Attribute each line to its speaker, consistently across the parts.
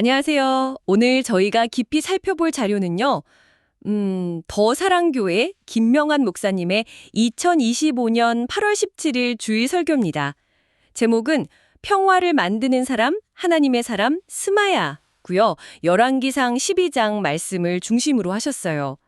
Speaker 1: 안녕하세요. 오늘 저희가 깊이 살펴볼 자료는요. 음, 더 사랑교회 김명환 목사님의 2025년 8월 17일 주일 설교입니다. 제목은 평화를 만드는 사람, 하나님의 사람, 스마야고요. 열왕기상 12장 말씀을 중심으로 하셨어요.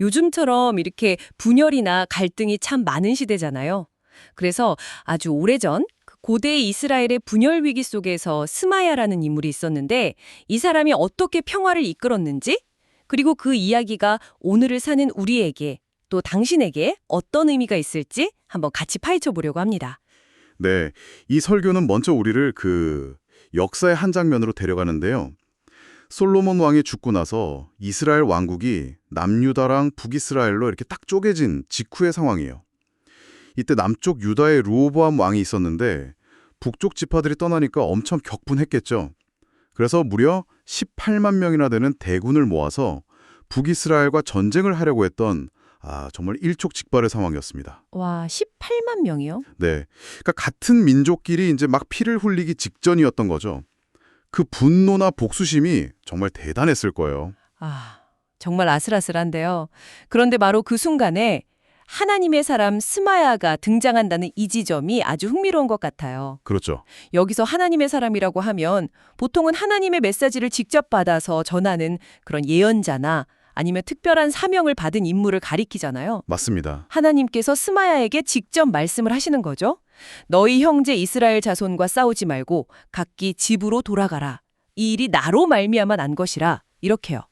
Speaker 1: 요즘처럼 이렇게 분열이나 갈등이 참 많은 시대잖아요. 그래서 아주 오래전 그 고대 이스라엘의 분열 위기 속에서 스마야라는 인물이 있었는데 이 사람이 어떻게 평화를 이끌었는지 그리고 그 이야기가 오늘을 사는 우리에게 또 당신에게 어떤 의미가 있을지 한번 같이 파헤쳐 보려고 합니다.
Speaker 2: 네, 이 설교는 먼저 우리를 그 역사의 한 장면으로 데려가는데요. 솔로몬 왕이 죽고 나서 이스라엘 왕국이 남유다랑 북이스라엘로 이렇게 딱 쪼개진 직후의 상황이에요. 이때 남쪽 유다의 루오보암 왕이 있었는데 북쪽 지파들이 떠나니까 엄청 격분했겠죠. 그래서 무려 18만 명이나 되는 대군을 모아서 북이스라엘과 전쟁을 하려고 했던 아, 정말 일촉즉발의 상황이었습니다.
Speaker 1: 와, 18만 명이요?
Speaker 2: 네. 그러니까 같은 민족끼리 이제 막 피를 흘리기 직전이었던 거죠. 그 분노나 복수심이 정말 대단했을 거예요.
Speaker 1: 아, 정말 아슬아슬한데요. 그런데 바로 그 순간에 하나님의 사람 스마야가 등장한다는 이 지점이 아주 흥미로운 것 같아요.
Speaker 2: 그렇죠.
Speaker 1: 여기서 하나님의 사람이라고 하면 보통은 하나님의 메시지를 직접 받아서 전하는 그런 예언자나 아니면 특별한 사명을 받은 인물을 가리키잖아요.
Speaker 2: 맞습니다.
Speaker 1: 하나님께서 스마야에게 직접 말씀을 하시는 거죠. 너희 형제 이스라엘 자손과 싸우지 말고 각기 집으로 돌아가라. 이 일이 나로 말미암아 난 것이라. 이렇게요.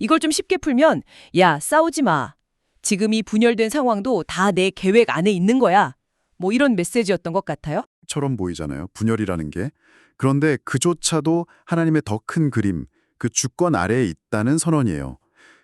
Speaker 1: 이걸 좀 쉽게 풀면 야 싸우지 마. 지금 이 분열된 상황도 다 내 계획 안에 있는 거야. 뭐 이런 메시지였던 것 같아요.
Speaker 3: 처럼 보이잖아요. 분열이라는 게. 그런데 그조차도 하나님의 더 큰 그림, 그 주권 아래에 있다는 선언이에요.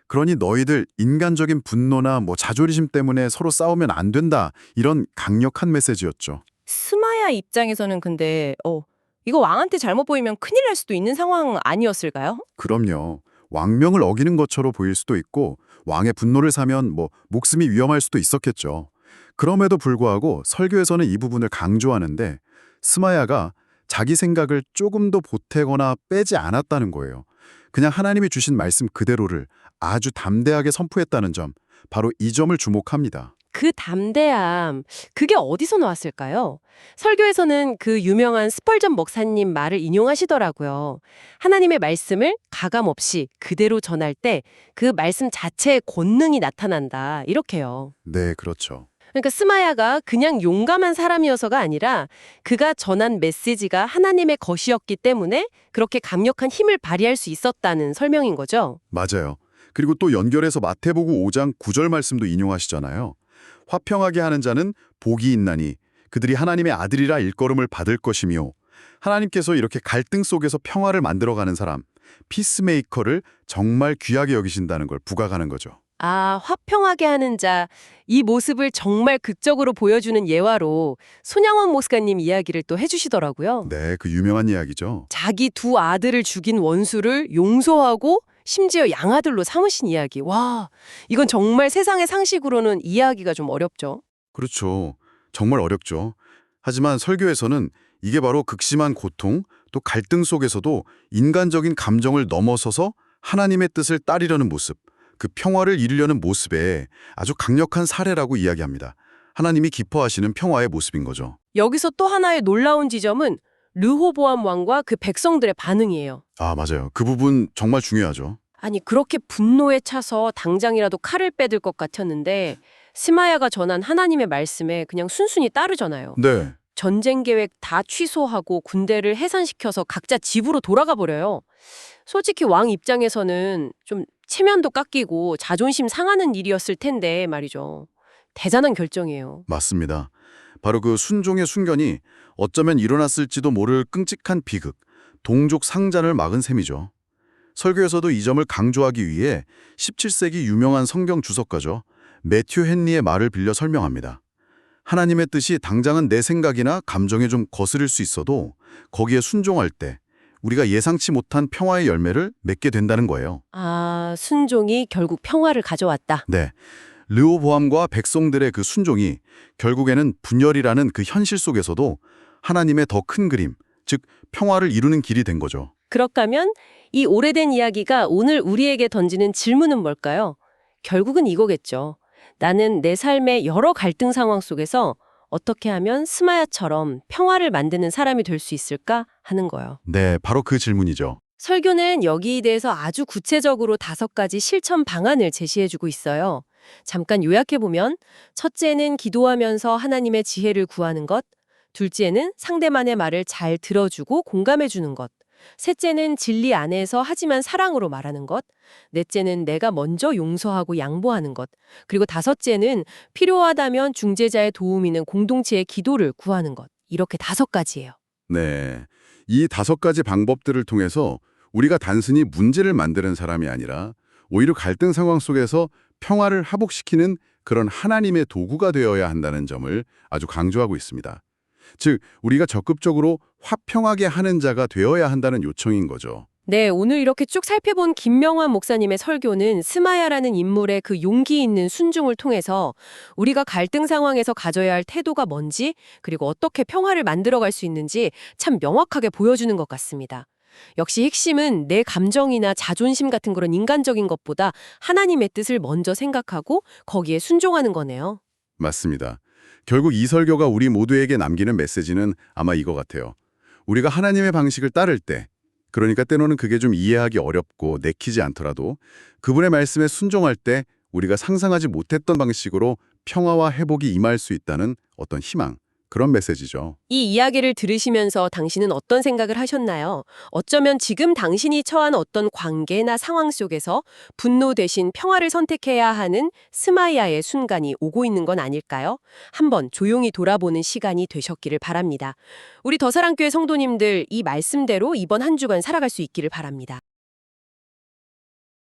Speaker 3: 그러니 너희들 인간적인 분노나 뭐 자존심 때문에 서로 싸우면 안 된다. 이런 강력한 메시지였죠.
Speaker 1: 스마야 입장에서는 근데 어 이거 왕한테 잘못 보이면 큰일 날 수도 있는 상황 아니었을까요?
Speaker 3: 그럼요. 왕명을 어기는 것처럼 보일 수도 있고 왕의 분노를 사면 뭐 목숨이 위험할 수도 있었겠죠. 그럼에도 불구하고 설교에서는 이 부분을 강조하는데 스마야가 자기 생각을 조금도 보태거나 빼지 않았다는 거예요. 그냥 하나님이 주신 말씀 그대로를 아주 담대하게 선포했다는 점, 바로 이 점을 주목합니다.
Speaker 4: 그 담대함, 그게 어디서 나왔을까요? 설교에서는 그 유명한 스펄전 목사님 말을 인용하시더라고요. 하나님의 말씀을 가감 없이 그대로 전할 때 그 말씀 자체의 권능이 나타난다. 이렇게요.
Speaker 3: 네, 그렇죠.
Speaker 4: 그러니까 스마야가 그냥 용감한 사람이어서가 아니라 그가 전한 메시지가 하나님의 것이었기 때문에 그렇게 강력한 힘을 발휘할 수 있었다는 설명인 거죠.
Speaker 3: 맞아요. 그리고 또 연결해서 마태복음 5장 9절 말씀도 인용하시잖아요. 화평하게 하는 자는 복이 있나니 그들이 하나님의 아들이라 일컬음을 받을 것이며 하나님께서 이렇게 갈등 속에서 평화를 만들어가는 사람, 피스메이커를 정말 귀하게 여기신다는 걸 부각하는 거죠.
Speaker 4: 아, 화평하게 하는 자, 이 모습을 정말 극적으로 보여주는 예화로 손양원 목사님 이야기를 또 해주시더라고요.
Speaker 3: 네, 그 유명한 이야기죠.
Speaker 4: 자기 두 아들을 죽인 원수를 용서하고 심지어 양아들로 삼으신 이야기. 와, 이건 정말 세상의 상식으로는 이해하기가 좀 어렵죠.
Speaker 3: 그렇죠. 정말 어렵죠. 하지만 설교에서는 이게 바로 극심한 고통, 또 갈등 속에서도 인간적인 감정을 넘어서서 하나님의 뜻을 따르려는 모습, 그 평화를 이루려는 모습에 아주 강력한 사례라고 이야기합니다. 하나님이 기뻐하시는 평화의 모습인 거죠.
Speaker 4: 여기서 또 하나의 놀라운 지점은 르호보암 왕과 그 백성들의 반응이에요.
Speaker 3: 아, 맞아요. 그 부분 정말 중요하죠.
Speaker 4: 아니 그렇게 분노에 차서 당장이라도 칼을 빼들 것 같았는데 스마야가 전한 하나님의 말씀에 그냥 순순히 따르잖아요.
Speaker 3: 네.
Speaker 4: 전쟁 계획 다 취소하고 군대를 해산시켜서 각자 집으로 돌아가 버려요. 솔직히 왕 입장에서는 좀 체면도 깎이고 자존심 상하는 일이었을 텐데 말이죠. 대단한 결정이에요.
Speaker 3: 맞습니다. 바로 그 순종의 순견이 어쩌면 일어났을지도 모를 끔찍한 비극, 동족 상잔을 막은 셈이죠. 설교에서도 이 점을 강조하기 위해 17세기 유명한 성경 주석가죠. 매튜 헨리의 말을 빌려 설명합니다. 하나님의 뜻이 당장은 내 생각이나 감정에 좀 거스릴 수 있어도 거기에 순종할 때 우리가 예상치 못한 평화의 열매를 맺게 된다는 거예요.
Speaker 4: 아, 순종이 결국 평화를 가져왔다.
Speaker 3: 네. 르호보암과 백성들의 그 순종이 결국에는 분열이라는 그 현실 속에서도 하나님의 더 큰 그림, 즉 평화를 이루는 길이 된 거죠.
Speaker 4: 그렇다면 이 오래된 이야기가 오늘 우리에게 던지는 질문은 뭘까요? 결국은 이거겠죠. 나는 내 삶의 여러 갈등 상황 속에서 어떻게 하면 스마야처럼 평화를 만드는 사람이 될 수 있을까 하는 거요.
Speaker 5: 네, 바로 그 질문이죠.
Speaker 4: 설교는 여기에 대해서 아주 구체적으로 다섯 가지 실천 방안을 제시해주고 있어요. 잠깐 요약해보면, 첫째는 기도하면서 하나님의 지혜를 구하는 것, 둘째는 상대만의 말을 잘 들어주고 공감해주는 것, 셋째는 진리 안에서 하지만 사랑으로 말하는 것, 넷째는 내가 먼저 용서하고 양보하는 것, 그리고 다섯째는 필요하다면 중재자의 도움 있는 공동체의 기도를 구하는 것. 이렇게 다섯 가지예요.
Speaker 3: 네. 이 다섯 가지 방법들을 통해서 우리가 단순히 문제를 만드는 사람이 아니라 오히려 갈등 상황 속에서 평화를 하복시키는 그런 하나님의 도구가 되어야 한다는 점을 아주 강조하고 있습니다. 즉, 우리가 적극적으로 화평하게 하는 자가 되어야 한다는 요청인 거죠.
Speaker 4: 네, 오늘 이렇게 쭉 살펴본 김명환 목사님의 설교는 스마야라는 인물의 그 용기 있는 순종을 통해서 우리가 갈등 상황에서 가져야 할 태도가 뭔지 그리고 어떻게 평화를 만들어갈 수 있는지 참 명확하게 보여주는 것 같습니다. 역시 핵심은 내 감정이나 자존심 같은 그런 인간적인 것보다 하나님의 뜻을 먼저 생각하고 거기에 순종하는 거네요.
Speaker 3: 맞습니다. 결국 이 설교가 우리 모두에게 남기는 메시지는 아마 이거 같아요. 우리가 하나님의 방식을 따를 때, 그러니까 때로는 그게 좀 이해하기 어렵고 내키지 않더라도 그분의 말씀에 순종할 때 우리가 상상하지 못했던 방식으로 평화와 회복이 임할 수 있다는 어떤 희망, 그런 메시지죠.
Speaker 4: 이 이야기를 들으시면서 당신은 어떤 생각을 하셨나요? 어쩌면 지금 당신이 처한 어떤 관계나 상황 속에서 분노 대신 평화를 선택해야 하는 스마야의 순간이 오고 있는 건 아닐까요? 한번 조용히 돌아보는 시간이 되셨기를 바랍니다. 우리 더사랑교회 성도님들 이 말씀대로 이번 한 주간 살아갈 수 있기를 바랍니다.